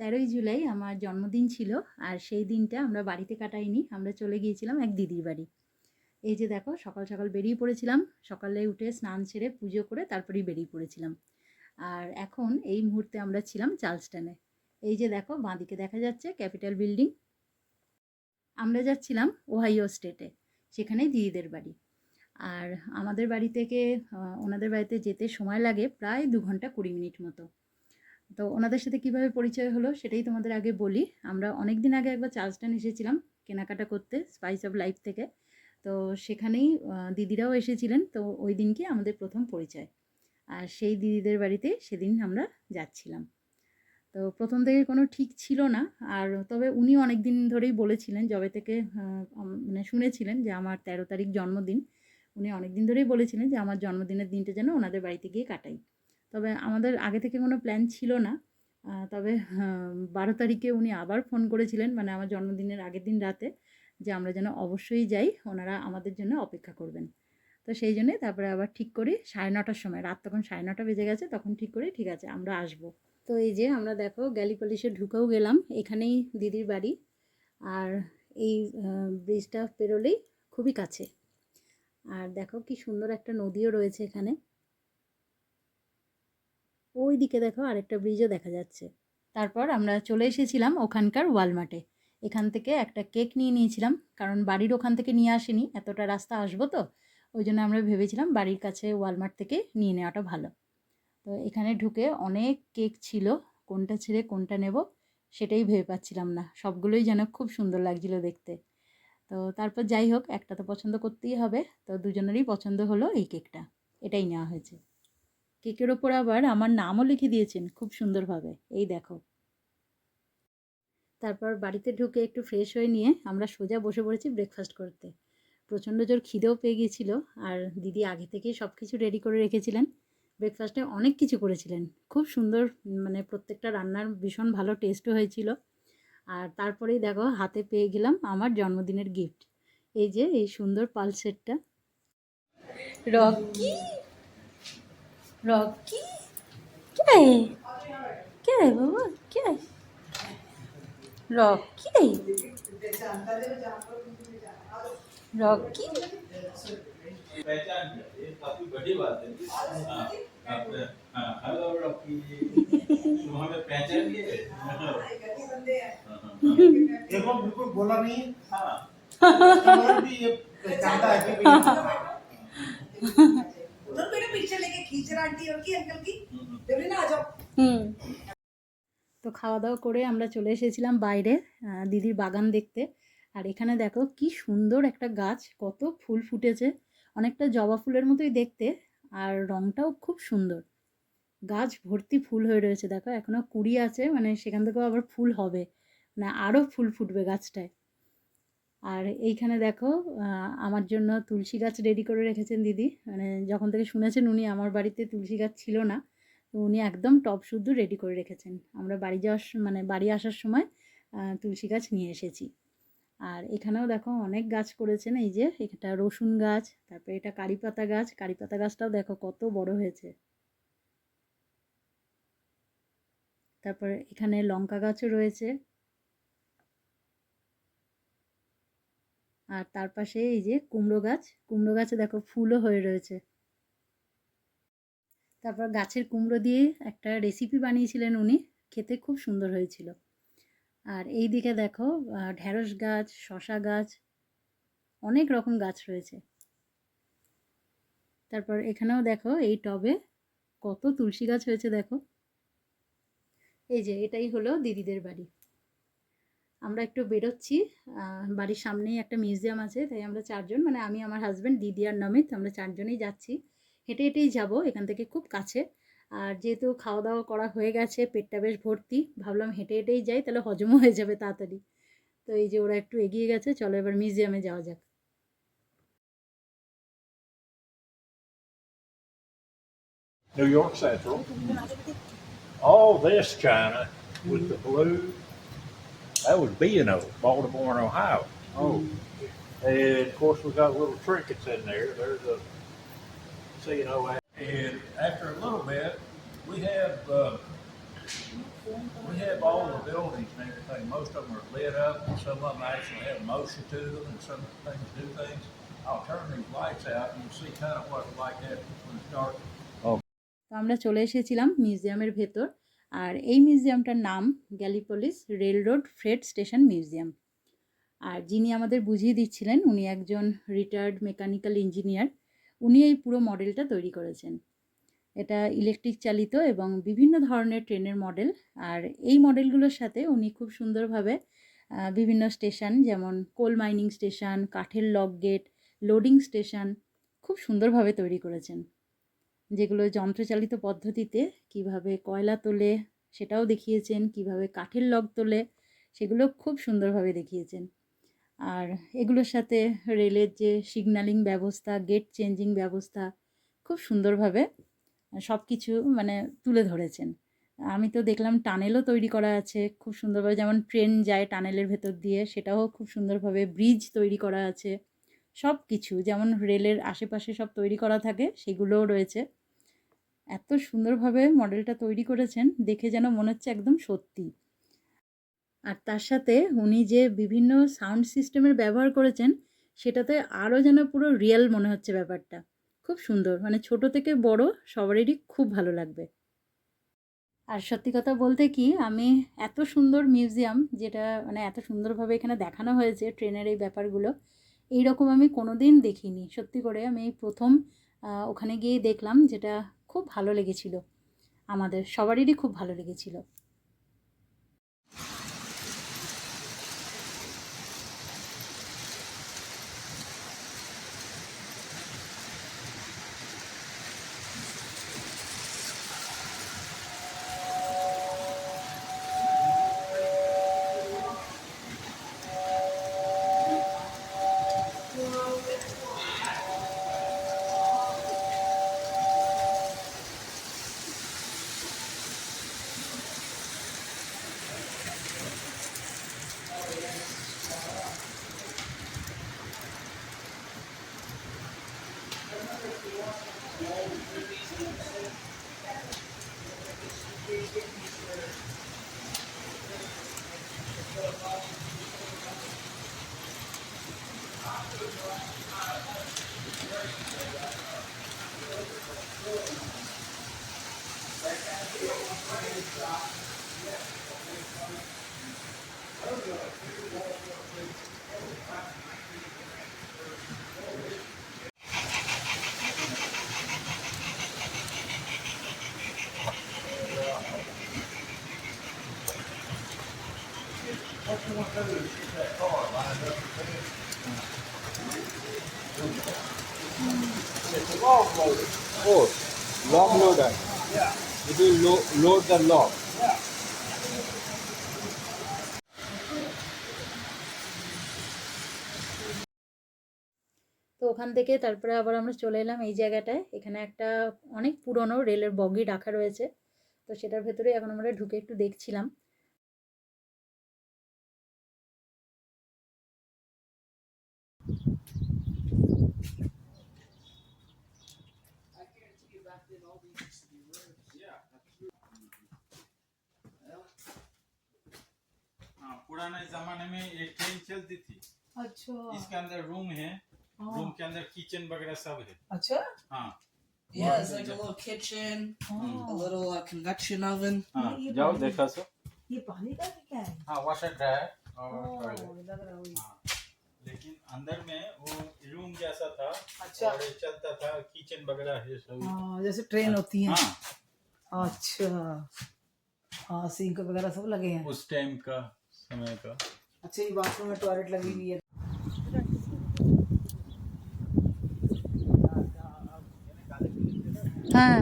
তেরোই জুলাই আমার জন্মদিন ছিল আর সেই দিনটা আমরা বাড়িতে কাটাইনি, আমরা চলে গিয়েছিলাম এক দিদির বাড়ি। এই যে দেখো, সকাল সকাল বেরিয়ে পড়েছিলাম, সকালে উঠে স্নান সেরে পুজো করে তারপরেই বেরিয়ে পড়েছিলাম। আর এখন এই মুহূর্তে আমরা ছিলাম চার্লস্টনে। এই যে দেখো, বাঁদিকে দেখা যাচ্ছে ক্যাপিটাল বিল্ডিং। আমরা যাচ্ছিলাম ওহাইও স্টেটে, সেখানেই দিদিদের বাড়ি। আর আমাদের বাড়ি থেকে ওনাদের বাড়িতে যেতে সময় লাগে প্রায় দু ঘণ্টা কুড়ি মিনিট মতো। তো ওনাদের সাথে কীভাবে পরিচয় হলো সেটাই তোমাদের আগে বলি। আমরা অনেক দিন আগে একবার চার্লস্টন এসেছিলাম কেনাকাটা করতে স্পাইস অফ লাইফ থেকে। তো সেখানেই দিদিরাও এসেছিলেন। তো ওই দিনকে আমাদের প্রথম পরিচয়। আর সেই দিদিদের বাড়িতে সেদিন আমরা যাচ্ছিলাম। তো প্রথম থেকে কোনো ঠিক ছিল না। আর তবে উনি অনেক দিন ধরেই বলেছিলেন, যবে থেকে মানে শুনেছিলেন যে আমার তেরো তারিখ জন্মদিন, উনি অনেক দিন ধরেই বলেছিলেন যে আমার জন্মদিনের দিনটা যেন ওনাদের বাড়িতে গিয়ে কাটাই। তবে আমাদের আগে থেকে কোনো প্ল্যান ছিল না। তবে বারো তারিখে উনি আবার ফোন করেছিলেন মানে আমার জন্মদিনের আগের দিন রাতে, যে আমরা যেন অবশ্যই যাই, ওনারা আমাদের জন্য অপেক্ষা করবেন। তো সেই জন্যে তারপরে আবার ঠিক করি সাড়ে নটার সময়, রাত তখন সাড়ে নটা বেজে গেছে, তখন ঠিক করি ঠিক আছে, আমরা আসব। তো এই যে আমরা দেখো গ্যালিপলিশে ঢুকেও গেলাম, এখানেই দিদির বাড়ি। আর এই ব্রিজটা পেরোলেই খুবই কাছে। আর দেখো কি সুন্দর একটা নদীও রয়েছে এখানে। ওই দিকে দেখো আরেকটা ব্রিজও দেখা যাচ্ছে। তারপর আমরা চলে এসেছিলাম ওখানকার ওয়ালমার্টে। এখান থেকে একটা কেক নিয়ে নিয়েছিলাম, কারণ বাড়ির ওখান থেকে নিয়ে আসিনি, এতটা রাস্তা আসব তো, ওই জন্য আমরা ভেবেছিলাম বাড়ির কাছে ওয়ালমার্ট থেকে নিয়ে নেওয়াটা ভালো। তো এখানে ঢুকে অনেক কেক ছিল, কোনটা ছেড়ে কোনটা নেব সেটাই ভেবে পাচ্ছিলাম না, সবগুলোই যেন খুব সুন্দর লাগছিল দেখতে। তো তারপর যাই হোক, একটা তো পছন্দ করতেই হবে, তো দুজনেরই পছন্দ হলো এই কেকটা, এটাই নেওয়া হয়েছে। কেকের ওপর আবার আমার নামও লিখে দিয়েছেন খুব সুন্দরভাবে। এই দেখো। তারপর বাড়িতে ঢুকে একটু ফ্রেশ হয়ে নিয়ে আমরা সোজা বসে পড়েছি ব্রেকফাস্ট করতে। প্রচণ্ড জোর খিদেও পেয়ে গিয়েছিল আর দিদি আগে থেকেই সব কিছু রেডি করে রেখেছিলেন। ব্রেকফাস্টে অনেক কিছু করেছিলেন। খুব সুন্দর মানে প্রত্যেকটা রান্নার ভীষণ ভালো টেস্টও হয়েছিল। আর তারপরেই দেখো, হাতে পেয়ে গেলাম আমার জন্মদিনের গিফট এই যে, এই সুন্দর পালসেটটা। Rocky Rocky! रॉकी क्या है क्या है बाबा क्या है रॉकी रॉकी काफ़ी बड़ी बात है हेलो रॉकी तुम हमें पहचान लिए देखो बिल्कुल बोला नहीं हाँ ये जानता है कि भाई उधर बेटा पिक्चर लेके खींच रहा आंटी और की अंकल की देवरी ना आ जाओ হুম তো খাওয়া দাওয়া করে আমরা চলে এসেছিলাম বাইরে আহ, দিদির বাগান দেখতে আর এখানে দেখো কি সুন্দর একটা গাছ কত ফুল ফুটেছে অনেকটা জবা ফুলের মতোই দেখতে আর রংটাও খুব সুন্দর গাছ ভর্তি ফুল হয়ে রয়েছে দেখো এখনও কুড়ি আছে মানে সেখান থেকেও আবার ফুল হবে মানে আরও ফুল ফুটবে গাছটায় আর এইখানে দেখো আমার জন্য তুলসী গাছ রেডি করে রেখেছেন দিদি। মানে যখন থেকে শুনেছেন উনি, আমার বাড়িতে তুলসী গাছ ছিল না। তো উনি একদম টপ শুদ্ধ রেডি করে রেখেছেন। আমরা বাড়ি যাওয়ার মানে বাড়ি আসার সময় তুলসী গাছ নিয়ে এসেছি। আর এখানেও দেখো অনেক গাছ করেছেন। এই যে এটা রসুন গাছ, তারপরে এটা কারি পাতা গাছ। কারি পাতা গাছটাও দেখো কত বড় হয়েছে। তারপরে এখানে লঙ্কা গাছও রয়েছে। আর তার পাশে এই যে কুমড়ো গাছ, কুমড়ো গাছে দেখো ফুলও হয়ে রয়েছে। তারপর গাছের কুমড়ো দিয়ে একটা রেসিপি বানিয়েছিলেন উনি, খেতে খুব সুন্দর হয়েছিল। আর এই দিকে দেখো ঢ্যাঁড়স গাছ শশা গাছ, অনেক রকম গাছ রয়েছে। তারপর এখানেও দেখো এই টবে কত তুলসী গাছ হয়েছে দেখো। এই যে এটাই হলো দিদিদের বাড়ি। আমরা একটু বেরোচ্ছি। বাড়ির সামনেই একটা মিউজিয়াম আছে তাই আমরা চারজন মানে আমি আমার হাজব্যান্ড দিদি আর নমিত আমরা চারজনেই যাচ্ছি। হেঁটে হেঁটেই যাব এখান থেকে খুব কাছে। আর যেহেতু খাওয়া দাওয়া করা হয়ে গেছে পেটটা বেশ ভর্তি ভাবলাম হেঁটে হেঁটেই যাই তাহলে হজমও হয়ে যাবে তাড়াতাড়ি। তো এই যে ওরা একটু এগিয়ে গেছে চলো এবার মিউজিয়ামে যাওয়া যাক। New York Central. All this China with the blue, that was B and O, Baltimore and Ohio. Oh. And of course, we got little trinkets in there. There's a C and O. And after a little bit, we have, uh, We have all the buildings and everything. Most of them are lit up and some of them actually have motion to them and some things do things. I'll turn these lights out and you'll see kind of what it's like that when it's dark. তো আমরা চলে এসেছিলাম মিউজিয়ামের ভেতর আর এই মিউজিয়ামটার নাম Gallipolis railroad freight station museum. আর যিনি আমাদের বুঝিয়ে দিচ্ছিলেন, উনি একজন রিটায়ার্ড মেকানিক্যাল ইঞ্জিনিয়ার উনি এই পুরো মডেলটা তৈরি করেছেন। এটা ইলেকট্রিক চালিত এবং বিভিন্ন ধরনের ট্রেনের মডেল আর এই মডেলগুলোর সাথে উনি খুব সুন্দরভাবে বিভিন্ন স্টেশন যেমন কোল মাইনিং স্টেশন কাঠের লক গেট লোডিং স্টেশন খুব সুন্দরভাবে তৈরি করেছেন। যেগুলো যন্ত্রচালিত পদ্ধতিতে কীভাবে কয়লা তোলে সেটাও দেখিয়েছেন, কীভাবে কাঠের লগ তোলে সেগুলো খুব সুন্দরভাবে দেখিয়েছেন। আর এগুলোর সাথে রেলের যে সিগন্যালিং ব্যবস্থা গেট চেঞ্জিং ব্যবস্থা খুব সুন্দরভাবে সব কিছু মানে তুলে ধরেছেন। আমি তো দেখলাম টানেলও তৈরি করা আছে, খুব সুন্দরভাবে যেমন ট্রেন যায় টানেলের ভেতর দিয়ে, সেটাও খুব সুন্দরভাবে ব্রিজ তৈরি করা আছে। সব কিছু যেমন রেলের আশেপাশে সব তৈরি করা থাকে, সেগুলোও রয়েছে। এত সুন্দরভাবে মডেলটা তৈরি করেছেন, দেখে যেন মনে হচ্ছে একদম সত্যি। আর তার সাথে উনি যে বিভিন্ন সাউন্ড সিস্টেমের ব্যবহার করেছেন, সেটাতে আরও যেন পুরো রিয়েল মনে হচ্ছে ব্যাপারটা। খুব সুন্দর মানে ছোট থেকে বড় সবারই খুব ভালো লাগবে। আর সত্যি কথা বলতে কি, আমি এত সুন্দর মিউজিয়াম, যেটা মানে এত সুন্দরভাবে এখানে দেখানো হয়েছে ট্রেনের এই ব্যাপারগুলো এই রকম আমি কোনো দিন দেখিনি। সত্যি করে আমি প্রথম ওখানে গিয়ে দেখলাম যেটা খুব ভালো লেগেছিল। আমাদের সবারই খুব ভালো লেগেছিল। It's a log loader. Oh, log loader. Yeah. It will lo- load the log. Yeah. তো ওখান থেকে তারপরে আবার আমরা চলে এলাম এই জায়গাটায় এখানে একটা অনেক পুরনো রেলের বগি রাখা রয়েছে তো সেটার ভেতরে এখন আমরা ঢুকে একটু দেখছিলাম पुराने जमाने में ये ट्रेन चलती थी। अच्छा। इसके अंदर रूम है। रूम के अंदर किचन वगैरह सब है। अच्छा? हाँ। Yeah, it's like a little kitchen, a little uh, convection oven. हाँ ये जाओ पानी- देखा सो। ये पानी का क्या है? हाँ वॉशर ड्रायर और लेकिन अंदर में वो रूम जैसा था अच्छा। और चलता था किचन वगैरह है सब। हाँ जैसे ट्रेन होती है। हाँ अच्छा। हाँ सिंक वगैरह सब लगे हैं। उस टाइम का समय का। अच्छा ये बाथरूम में टॉयलेट लगी हुई है। হ্যাঁ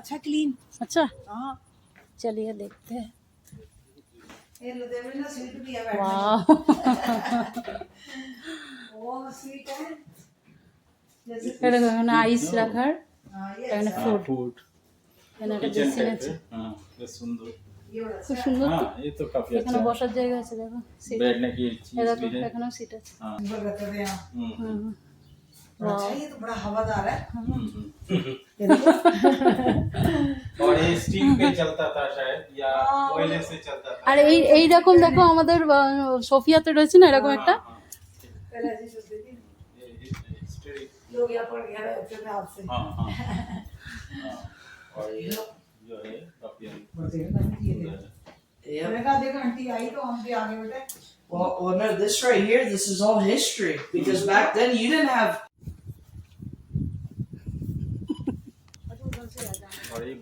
अच्छा क्लीन আচ্ছা हाँ চলিয়ে দেখতে हैं ये लो देवरी ना सीट भी है बैठने वाह वो सीट है এরকম এখানে আইস রাখার Uh, এখানে ফুড फूड এখানে একটা किचन বেসিন टाइप আছে है हाँ ये सुंदर খুব সুন্দর তো हाँ ये तो काफी এখানে अच्छा বসার জায়গা আছে দেখো সিট बैठने की चीज এরকম भी है এখানেও সিট আছে हाँ Hmm. हम्म, হুম अच्छा ये तो बड़ा हवादार है और ये स्टीम पे चलता था शायद या कोयले से चलता था আর এই এই রকম দেখো আমাদের আহ, সোফিয়াতে রয়েছে না এরকম একটা हाँ, हाँ, ये- ये स्टेडी लोग यहाँ पर गया है फिर मैं आपसे हाँ हाँ हाँ, और ये जो है काफी Yeah. मैंने कहा देखो आंटी आई तो हम भी आगे बेटे Well, well, no, this right here, this is all history because back then you didn't have.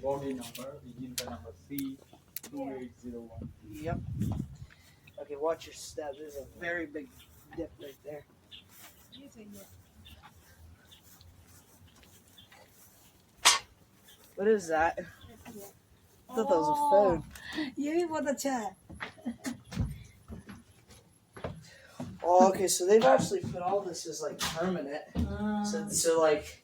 body number, begin the number C, 2801. Yep. Okay, watch your step. There's a very big dip right there. What is that? I thought that was a oh, phone. You want a chair. Oh, okay, so they've actually put all this as like permanent. So, so like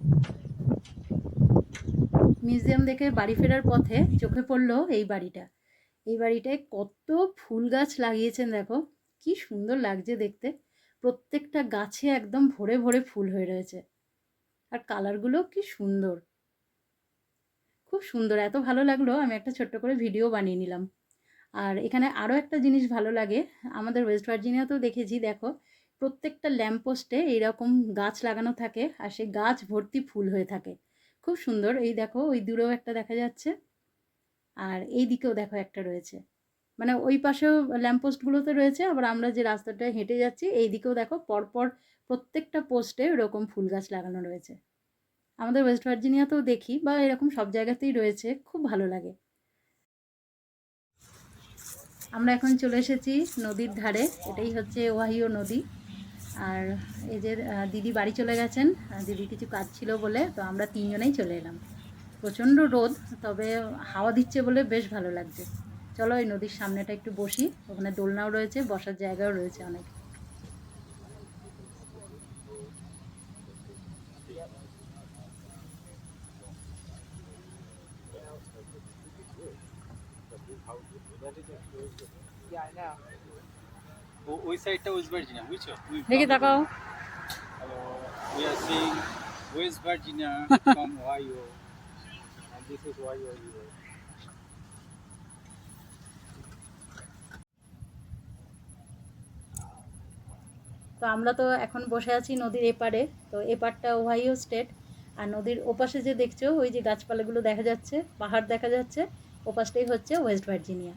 দেখে বাড়ি ফেরার পথে চোখে পড়ল এই বাড়িটা। এই বাড়িটায় কত ফুল গাছ লাগিয়েছেন দেখো, কি সুন্দর লাগছে দেখতে। প্রত্যেকটা গাছে একদম ভরে ভরে ফুল হয়ে রয়েছে। আর কালারগুলো কি সুন্দর। খুব সুন্দর, এত ভালো লাগল, আমি একটা ছোট্ট করে ভিডিও বানিয়ে নিলাম। আর এখানে আরও একটা জিনিস ভালো লাগে, আমাদের ওয়েস্ট ভার্জিনিয়াতেও দেখেছি, দেখো, প্রত্যেকটা ল্যাম্পপোস্টে এইরকম গাছ লাগানো থাকে, আর সেই গাছ ভর্তি ফুল হয়ে থাকে। খুব সুন্দর। এই দেখো, ওই দূরেও একটা দেখা যাচ্ছে। আর এই দিকেও দেখো একটা রয়েছে। মানে ওই পাশেও ল্যাম্পপোস্টগুলোতে রয়েছে, আবার আমরা যে রাস্তাটায় হেঁটে যাচ্ছি, এই দিকেও দেখো পরপর প্রত্যেকটা পোস্টে এরকম ফুল গাছ লাগানো রয়েছে। আমাদের ওয়েস্ট ভার্জিনিয়াতেও দেখি, বা এরকম সব জায়গাতেই রয়েছে, খুব ভালো লাগে। আমরা এখন চলে এসেছি নদীর ধারে, এটাই হচ্ছে ওয়াহিও নদী। আর যে দিদি বাড়ি চলে গেছেন দিদির কিছু কাজ ছিল বলে তো আমরা তিনজনেই চলে এলাম প্রচণ্ড রোদ তবে হাওয়া দিচ্ছে বলে বেশ ভালো লাগছে চলো এই নদীর সামনেটা একটু বসি ওখানে দোলনাও রয়েছে বসার জায়গাও রয়েছে অনেক yeah, I know. ওই সাইডটা ওয়েস্ট ভার্জিনিয়া বুঝছ? দেখি তাকাও। we are seeing West Virginia from Ohio. And this is Ohio River. তো আমরা তো এখন বসে আছি নদীর এপারে তো এপারটা ওহাইও স্টেট আর নদীর ওপাশে যে দেখছ ওই যে গাছপালাগুলো দেখা যাচ্ছে পাহাড় দেখা যাচ্ছে ওপাশটাই হচ্ছে ওয়েস্ট ভার্জিনিয়া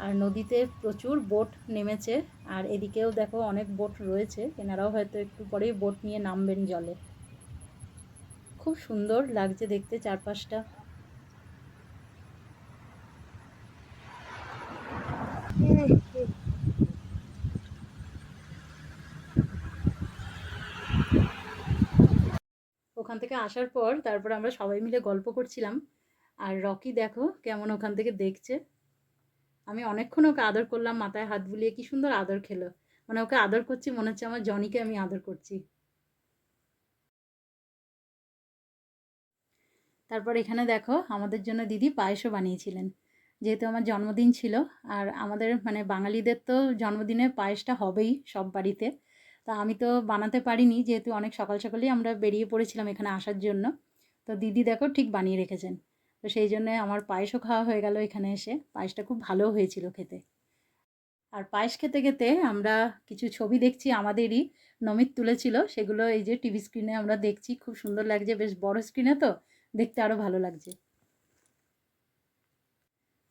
আর নদীতে প্রচুর বোট নেমেছে। আর এদিকেও দেখো অনেক বোট রয়েছে। এনারাও হয়তো একটু পরেই বোট নিয়ে নামবেন জলে। খুব সুন্দর লাগছে দেখতে চারপাশটা। ওখান থেকে আসার পর তারপর আমরা সবাই মিলে গল্প করছিলাম। আর রকি দেখো কেমন ওখান থেকে দেখছে। আমি অনেকক্ষণ ওকে আদর করলাম, মাথায় হাত বুলিয়ে কি সুন্দর আদর খেলো। মানে ওকে আদর করছি, মনে হচ্ছে আমার জনিকে আমি আদর করছি। তারপর এখানে দেখো, আমাদের জন্য দিদি পায়েসও বানিয়েছিলেন। যেহেতু আমার জন্মদিন ছিল, আর আমাদের মানে বাঙালিদের তো জন্মদিনে পায়েসটা হবেই সব বাড়িতে। তা আমি তো বানাতে পারিনি, যেহেতু অনেক সকাল সকালেই আমরা বেরিয়ে পড়েছিলাম এখানে আসার জন্য। তো দিদি দেখো ঠিক বানিয়ে রেখেছেন। তো সেই জন্যে আমার পায়েসও খাওয়া হয়ে গেল এখানে এসে। পায়েসটা খুব ভালো হয়েছিল খেতে। আর পায়েস খেতে খেতে আমরা কিছু ছবি দেখছি আমাদেরই, নমিত তুলেছিল। সেগুলো এই যে টিভি স্ক্রিনে আমরা দেখছি, খুব সুন্দর লাগছে। বেশ বড় স্ক্রিনে তো, দেখতে আরও ভালো লাগছে।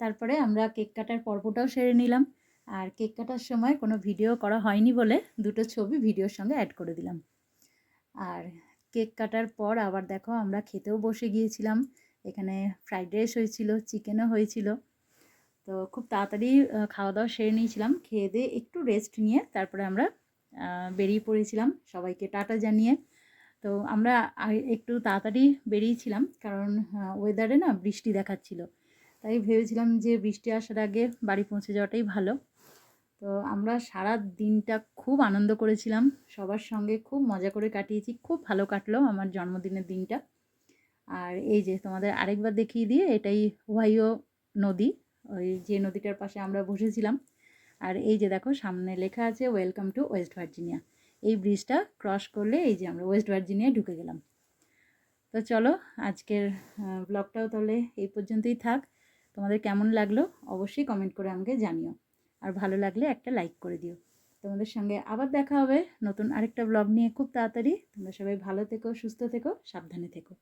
তারপরে আমরা কেক কাটার পর্বটাও সেরে নিলাম। আর কেক কাটার সময় কোনো ভিডিও করা হয়নি বলে দুটো ছবি ভিডিওর সঙ্গে অ্যাড করে দিলাম। আর কেক কাটার পর আবার দেখো আমরা খেতেও বসে গিয়েছিলাম। এখানে ফ্রাইড রাইস হয়েছিল চিকেনও হয়েছিল। তো খুব তাড়াতাড়ি খাওয়া দাওয়া সেরে নিয়েছিলাম। খেয়ে দিয়ে একটু রেস্ট নিয়ে তারপরে আমরা বেরিয়ে পড়েছিলাম সবাইকে টাটা জানিয়ে। তো আমরা একটু তাড়াতাড়ি বেরিয়েছিলাম কারণ ওয়েদারে না বৃষ্টি দেখাচ্ছিল। তাই ভেবেছিলাম যে বৃষ্টি আসার আগে বাড়ি পৌঁছে যাওয়াটাই ভালো। তো আমরা সারা দিনটা খুব আনন্দ করেছিলাম। সবার সঙ্গে খুব মজা করে কাটিয়েছি। খুব ভালো কাটলো আমার জন্মদিনের দিনটা। আর এই যে তোমাদের আরেকবার দেখিয়ে দিয়ে, এটাই ওহাইও নদী। ওই যে নদীটার পাশে আমরা বসেছিলাম। আর এই যে দেখো, সামনে লেখা আছে ওয়েলকাম টু ওয়েস্ট ভার্জিনিয়া এই ব্রিজটা ক্রস করলে এই যে আমরা ওয়েস্ট ভার্জিনিয়া ঢুকে গেলাম। তো চলো, আজকের ব্লগটাও তাহলে এই পর্যন্তই থাক। তোমাদের কেমন লাগল অবশ্যই কমেন্ট করে আমাকে জানিও। আর ভালো লাগলে একটা লাইক করে দিও। তোমাদের সঙ্গে আবার দেখা হবে নতুন আরেকটা ব্লগ নিয়ে খুব তাড়াতাড়ি। তোমরা সবাই ভালো থেকো, সুস্থ থেকো, সাবধানে থেকো।